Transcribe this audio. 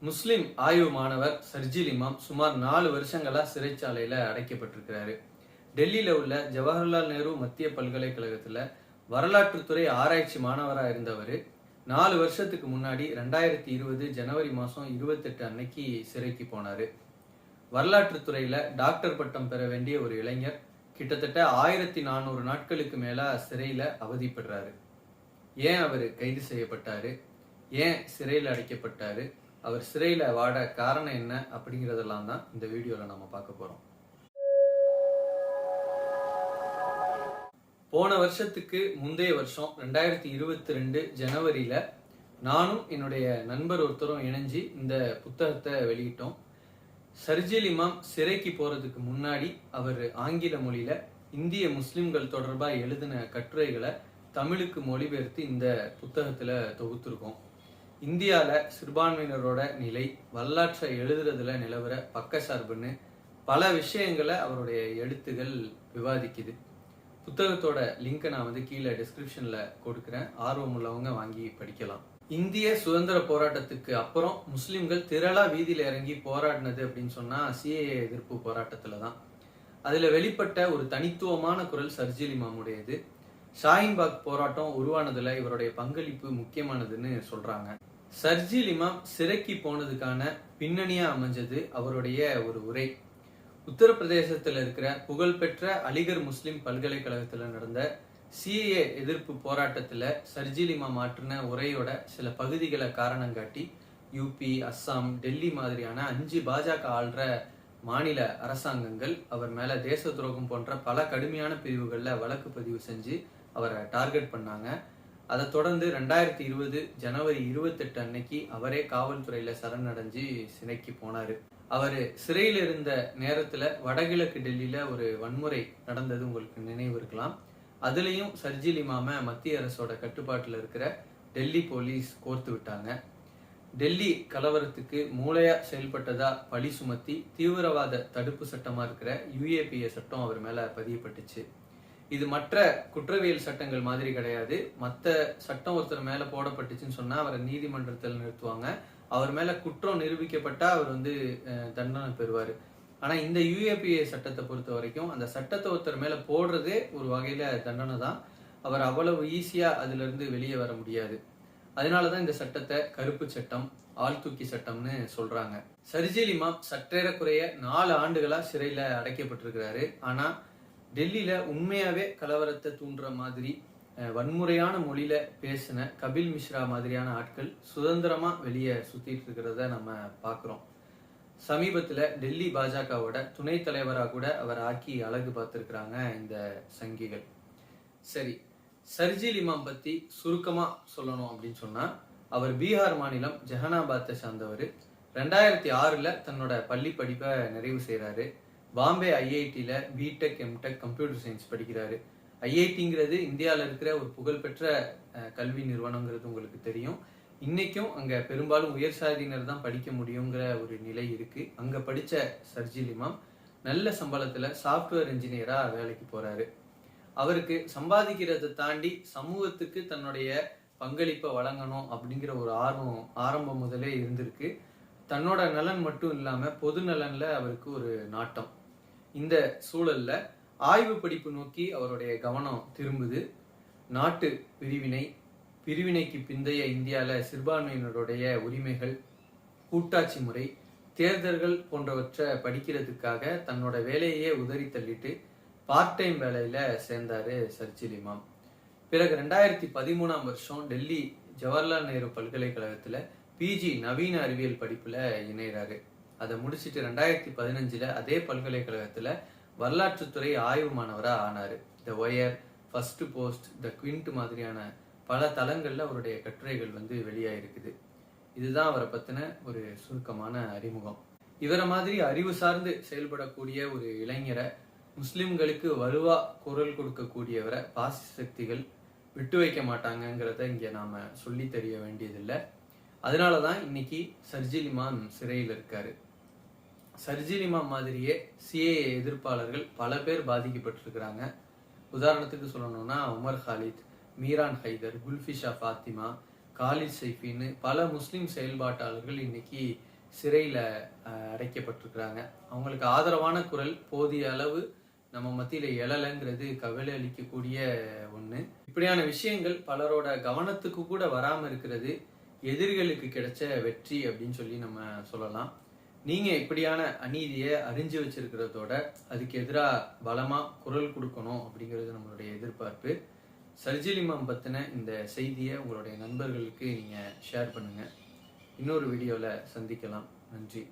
முஸ்லிம் ஆய்வு மாணவர் சர்ஜில் இமாம் சுமார் நாலு வருஷங்களா சிறைச்சாலையில அடைக்கப்பட்டிருக்கிறாரு. டெல்லியில உள்ள ஜவஹர்லால் நேரு மத்திய பல்கலைக்கழகத்துல வரலாற்றுத்துறை ஆராய்ச்சி மாணவராக இருந்தவர். நாலு வருஷத்துக்கு முன்னாடி ரெண்டாயிரத்தி இருபது ஜனவரி மாதம் இருபத்தெட்டு அன்னைக்கு சிறைக்கு போனார். வரலாற்றுத்துறையில் டாக்டர் பட்டம் பெற வேண்டிய ஒரு இளைஞர் கிட்டத்தட்ட ஆயிரத்தி நானூறு நாட்களுக்கு மேலே சிறையில் அவதிப்படுறாரு. ஏன் அவர் கைது செய்யப்பட்டாரு? ஏன் சிறையில் அடைக்கப்பட்டாரு? அவர் சிறையில் வாட காரணம் என்ன அப்படிங்கிறதெல்லாம் தான் இந்த வீடியோவில் நம்ம பார்க்க போகிறோம் போன வருஷத்துக்கு முந்தைய வருஷம் ரெண்டாயிரத்தி இருபத்தி ரெண்டு ஜனவரியில் நானும் என்னுடைய நண்பர் ஒருத்தரும் இணைஞ்சு இந்த புத்தகத்தை வெளியிட்டோம். சர்ஜில் இமாம் சிறைக்கு போகிறதுக்கு முன்னாடி அவர் ஆங்கில மொழியில் இந்திய முஸ்லிம்கள் தொடர்பாக எழுதின கட்டுரைகளை தமிழுக்கு மொழிபெயர்த்து இந்த புத்தகத்தில் தொகுத்துருக்கோம். இந்தியாவில் சிறுபான்மையினரோட நிலை வரலாற்றை எழுதுறதுல நிலவர பக்கசார்புன்னு பல விஷயங்களை அவருடைய எழுத்துகள் விவாதிக்குது. புத்தகத்தோட லிங்கை நான் வந்து கீழே டிஸ்கிரிப்ஷனில் கொடுக்குறேன். ஆர்வம் உள்ளவங்க வாங்கி படிக்கலாம். இந்திய சுதந்திர போராட்டத்துக்கு அப்புறம் முஸ்லிம்கள் திரளா வீதியில் இறங்கி போராடினது அப்படின்னு சொன்னால் சிஏஏ எதிர்ப்பு போராட்டத்தில் தான். அதில் வெளிப்பட்ட ஒரு தனித்துவமான குரல் சர்ஜில் இமாமுடையது ஷாயின்பாக் போராட்டம் உருவானதுல இவருடைய பங்களிப்பு முக்கியமானதுன்னு சொல்றாங்க. சர்ஜில் இமாம் சிறைக்கு போனதுக்கான பின்னணியா அமைஞ்சது அவருடைய ஒரு உரை. உத்தரப்பிரதேசத்தில் இருக்கிற புகழ்பெற்ற அலிகர் முஸ்லிம் பல்கலைக்கழகத்தில் நடந்த சிஏ எதிர்ப்பு போராட்டத்தில் சர்ஜில் இமாம் ஆற்றின உரையோட சில பகுதிகளை காரணம் காட்டி யூபி அஸ்ஸாம் டெல்லி மாதிரியான அஞ்சு பாஜக ஆள்ற மாநில அரசாங்கங்கள் அவர் மேல தேச துரோகம் போன்ற பல கடுமையான பிரிவுகளில் வழக்கு பதிவு செஞ்சு அவரை டார்கெட் பண்ணாங்க. அதை தொடர்ந்து ரெண்டாயிரத்தி இருபது ஜனவரி இருபத்தெட்டு அன்னைக்கு அவரே காவல்துறையில சரணடைஞ்சு சிறைக்கு போனாரு. அவர் சிறையில் இருந்த நேரத்துல வடகிழக்கு டெல்லியில ஒரு வன்முறை நடந்தது உங்களுக்கு நினைவு இருக்கலாம். அதுலயும் சர்ஜில் இமாம மத்திய அரசோட கட்டுப்பாட்டில் இருக்கிற டெல்லி போலீஸ் கோர்த்து விட்டாங்க. டெல்லி கலவரத்துக்கு மூளையா செயல்பட்டதா பழி சுமத்தி தீவிரவாத தடுப்பு சட்டமா இருக்கிற யுஏபிஏ சட்டம் அவர் மேல பதியப்பட்டுச்சு. இது மற்ற குற்றவியல் சட்டங்கள் மாதிரி கிடையாது. மற்ற சட்டம் ஒருத்தர் மேல போடப்பட்டுச்சுன்னு சொன்னா அவரை நீதிமன்றத்தில் நிறுத்துவாங்க. அவர் மேல குற்றம் நிரூபிக்கப்பட்டா அவர் வந்து தண்டனை பெறுவார். ஆனா இந்த யுஏபிஏ சட்டத்தை பொறுத்த வரைக்கும் அந்த சட்டத்தை ஒருத்தர் மேல போடுறதே ஒரு வகையில தண்டனை தான். அவர் அவ்வளவு ஈஸியா அதுல இருந்து வெளியே வர முடியாது. அதனாலதான் இந்த சட்டத்தை கருப்பு சட்டம் ஆள்தூக்கி சட்டம்னு சொல்றாங்க. சர்ஜிலிமா சற்றேறக்குறைய நாலு ஆண்டுகளா சிறையில அடைக்கப்பட்டிருக்கிறாரு. ஆனா டெல்லியில் உண்மையாகவே கலவரத்தை தூண்டுற மாதிரி வன்முறையான மொழியில பேசின கபில் மிஸ்ரா மாதிரியான ஆட்கள் சுதந்திரமாக வெளியே சுற்றிட்டு இருக்கிறத நம்ம பார்க்குறோம் சமீபத்தில் டெல்லி பாஜகவோட துணைத் தலைவராக கூட அவர் ஆக்கி அழகு பார்த்துருக்குறாங்க இந்த சங்கிகள். சரி சர்ஜில் இமாம் பற்றி சுருக்கமாக சொல்லணும் அப்படின்னு சொன்னால் அவர் பீகார் மாநிலம் ஜெகனாபாத்தை சார்ந்தவர். ரெண்டாயிரத்தி ஆறில் தன்னோட பள்ளி படிப்பை நிறைவு செய்கிறாரு பாம்பே ஐஐடியில் பிடெக் எம்டெக் கம்ப்யூட்டர் சயின்ஸ் படிக்கிறாரு. ஐஐடிங்கிறது இந்தியாவில் இருக்கிற ஒரு புகழ்பெற்ற கல்வி நிறுவனங்கிறது உங்களுக்கு தெரியும். இன்னைக்கும் அங்கே பெரும்பாலும் உயர் சாதியினர் தான் படிக்க முடியுங்கிற ஒரு நிலை இருக்குது அங்கே படித்த சர்ஜில் இமாம் நல்ல சம்பளத்தில் சாஃப்ட்வேர் இன்ஜினியராக வேலைக்கு போகிறாரு அவருக்கு சம்பாதிக்கிறதை தாண்டி சமூகத்துக்கு தன்னுடைய பங்களிப்பை வழங்கணும் அப்படிங்கிற ஒரு ஆர்வம் ஆரம்பம் முதலே இருந்திருக்கு. தன்னோட நலன் மட்டும் இல்லாமல் பொது நலனில் அவருக்கு ஒரு நாட்டம். இந்த சூழல்ல ஆய்வு படிப்பு நோக்கி அவருடைய கவனம் திரும்புது. நாட்டு பிரிவினை பிரிவினைக்கு பிந்தைய இந்தியாவில் சிறுபான்மையினருடைய உரிமைகள் கூட்டாட்சி முறை தேர்தல்கள் போன்றவற்றை படிக்கிறதுக்காக தன்னோட வேலையே உதறி தள்ளிட்டு பார்ட் டைம் வேலையில சேர்ந்தாரு சர்ச்சிலிமாம் இமாம். பிறகு ரெண்டாயிரத்தி பதிமூணாம் வருஷம் டெல்லி ஜவஹர்லால் நேரு பல்கலைக்கழகத்துல பிஜி நவீன அறிவியல் படிப்புல இணைகிறாரு அதை முடிச்சுட்டு ரெண்டாயிரத்தி பதினஞ்சில் அதே பல்கலைக்கழகத்தில் வரலாற்றுத்துறை ஆய்வு மாணவராக ஆனார். The Wire Firstpost the Quint மாதிரியான பல தளங்களில் அவருடைய கட்டுரைகள் வந்து வெளியாயிருக்குது. இதுதான் அவரை பற்றின ஒரு சுருக்கமான அறிமுகம். இவரை மாதிரி அறிவு சார்ந்து செயல்படக்கூடிய ஒரு இளைஞரை முஸ்லிம்களுக்கு வலுவா குரல் கொடுக்கக்கூடியவரை பாசி சக்திகள் விட்டு வைக்க மாட்டாங்கங்கிறத இங்கே நாம் சொல்லி தெரிய வேண்டியதில்லை. அதனாலதான் இன்னைக்கு சர்ஜில் இமாம் சிறையில் இருக்காரு. சர்ஜில் மாதிரியே சிஏஏ எதிர்ப்பாளர்கள் பல பேர் பாதிக்கப்பட்டிருக்கிறாங்க. உதாரணத்துக்கு சொல்லணும்னா உமர் ஹாலித் மீரான் ஹைதர் குல்ஃபிஷா ஃபாத்திமா காலித் சைஃபின்னு பல முஸ்லீம் செயல்பாட்டாளர்கள் இன்னைக்கு சிறையில் அடைக்கப்பட்டிருக்கிறாங்க. அவங்களுக்கு ஆதரவான குரல் போதிய அளவு நம்ம மத்தியில் எழலைங்கிறது கவலை அளிக்கக்கூடிய ஒன்று இப்படியான விஷயங்கள் பலரோட கவனத்துக்கு கூட வராமல் இருக்கிறது எதிரிகளுக்கு கிடைச்ச வெற்றி அப்படின்னு சொல்லி நம்ம சொல்லலாம். நீங்க இப்படியான அநீதியை அறிஞ்சு வச்சிருக்கிறதோட அதுக்கு எதிராக பலமா குரல் கொடுக்கணும் அப்படிங்கிறது நம்மளுடைய எதிர்பார்ப்பு. சர்ஜிலிமாம் பத்தின இந்த செய்தியை உங்களுடைய நண்பர்களுக்கு நீங்க ஷேர் பண்ணுங்க. இன்னொரு வீடியோவில் சந்திக்கலாம். நன்றி.